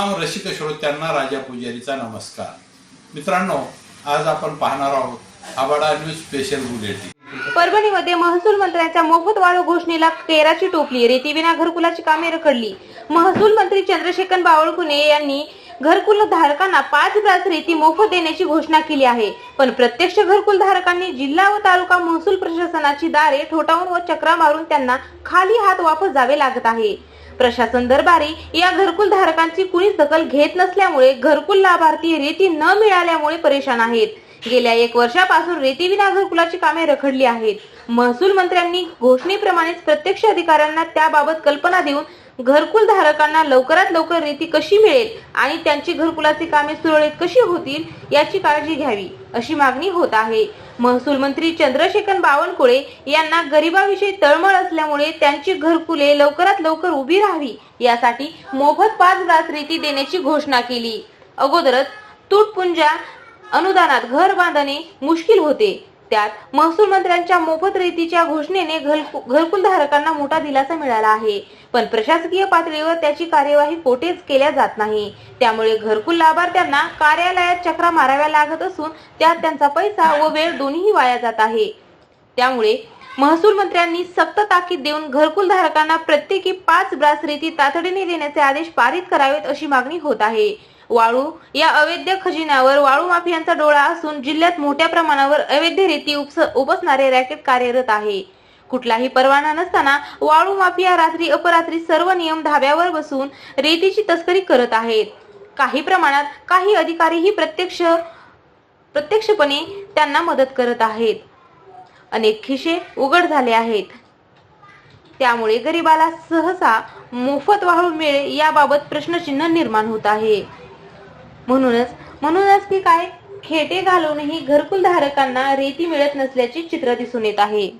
रसिक श्रोत्यांना राजा पुजारीचा नमस्कार. मित्रांनो आज आपण पाहणार आहोत आबाडा न्यूज स्पेशल बुलेटिन. परभणीमध्ये महसूल मंत्र्यांच्या मोफत वाळू घोषणेला केराची टोपली रेतीविना घरकुलाची कामे रखडली. महसूल मंत्री चंद्रशेखर बावळकुने यांनी घरकुल धारकांना पाच ब्रास रेती मोफत देण्याची घोषणा केली आहे. पण प्रत्यक्ष घरकुल धारकांनी जिल्हा व तालुका महसूल प्रशासनाची दारे ठोठावून व चक्रा मारून त्यांना खाली हात वापस जावे लागत आहे. प्रशासन दरबारी या घरकुल धारकांची कुणीच दखल घेत नसल्यामुळे घरकुल लाभार्थी रेती न मिळाल्यामुळे परेशान आहेत. गेल्या एक वर्षापासून रेतीविना घरकुलाची कामे रखडली आहेत. महसूल मंत्र्यांनी घोषणेप्रमाणेच प्रत्यक्ष अधिकाऱ्यांना त्याबाबत कल्पना देऊन घरकुल धारकांना लवकरात लवकर रेती कशी मिळेल आणि त्यांची घरकुलाची कामे सुरळीत कशी होतील याची काळजी घ्यावी अशी मागणी होत आहे. महसूल मंत्री चंद्रशेखर बावनकुळे यांना गरिबाविषयी तळमळ असल्यामुळे त्यांची घरकुले लवकरात लवकर उभी राहावी यासाठी मोफत पाच ब्रास रेती देण्याची घोषणा केली. अगोदरच तुटपुंजा अनुदानात घर बांधणे मुश्किल होते. त्यात महसूल मंत्र्यांच्या मोफत रेतीच्या घोषणेने घरकुलधारकांना घरकुल धारकांना मोठा दिलासा मिळाला आहे. पण प्रशासकीय पातळीवर त्याची कार्यवाही कोठेच केल्या जात नाही. त्यामुळे घरकुल लाभार्थ्यांना कार्यालयात चक्रा माराव्या लागत असून त्यात त्यांचा पैसा व वेळ दोन्ही वाया जात आहे. त्यामुळे महसूल मंत्र्यांनी सक्त ताकीद देऊन घरकुल धारकांना प्रत्येकी पाच ब्रास रेती तातडीने देण्याचे आदेश पारित करावेत अशी मागणी होत आहे. वाळू या अवैध खजिन्यावर वाळू माफियांचा डोळा असून जिल्ह्यात मोठ्या प्रमाणावर अवैध रेती उपस- उपसणारे रॅकेट कार्यरत आहे. कुठलाही परवाना नसताना वाळू माफिया रात्री अपरात्री सर्व नियम धाब्यावर बसून रेतीची तस्करी करत आहेत. काही प्रमाणात काही अधिकारीही प्रत्यक्ष प्रत्यक्षपणे त्यांना मदत करत आहेत. अनेक खिशे उघड झाले आहेत. त्यामुळे गरिबाला सहसा मोफत वाळू मिळेल याबाबत प्रश्नचिन्ह निर्माण होत आहे. म्हणूनच म्हणूनच की काय? खेटे घालूनही घरकुल धारकांना रेती मिळत नसल्याचे चित्र दिसून येत आहे.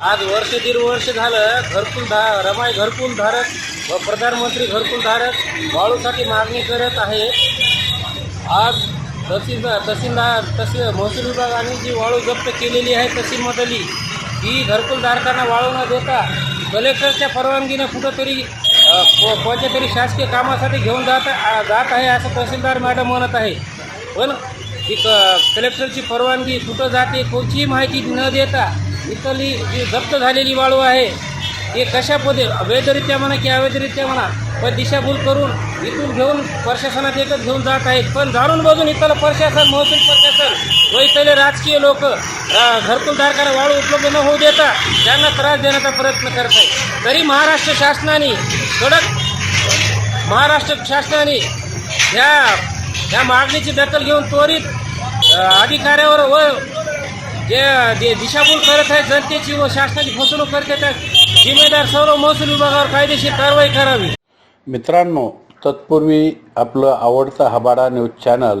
आज वर्ष दीड वर्ष झालं घरकुल रमाय रमाई घरकुल धारक व प्रधानमंत्री घरकुल धारक वाळूसाठी मागणी करत आहे. आज तहसील तहसीलदार तहसील महसूल विभागाने जी वाळू जप्त केलेली आहे तहसीलमधली ही घरकुल धारकांना वाळू न देता कलेक्टरच्या परवानगीने कुठंतरी कोणत्या तरी शासकीय कामासाठी घेऊन जात जात आहे असं तहसीलदार मॅडम म्हणत आहे. पण ती क कलेक्टरची परवानगी कुठं जाते कोणतीही माहिती न देता इथली जी जप्त झालेली वाळू आहे हे कशा पद्धे अवैधरित्या म्हणा की अवैधरित्या म्हणा पण दिशाभूल करून इथून घेऊन प्रशासनात एकच घेऊन जात आहेत. पण जाणून बजून इथलं प्रशासन महसूल प्रशासन व इथले राजकीय लोक घरकुलधारकांना वाळू उपलब्ध न होऊ देता त्यांना त्रास देण्याचा प्रयत्न करत आहे तरी महाराष्ट्र शासनाने कडक महाराष्ट्र शासनाने ह्या ह्या मागणीची दखल घेऊन त्वरित अधिकाऱ्यावर व जे जे दिशाभूल करत आहेत जनतेची व शासनाची फसवणूक करते त्या जिम्मेदार सर्व महसूल विभागावर कायदेशीर कारवाई करावी. मित्रांनो तत्पूर्वी आपलं आवडतं हबाडा न्यूज चॅनल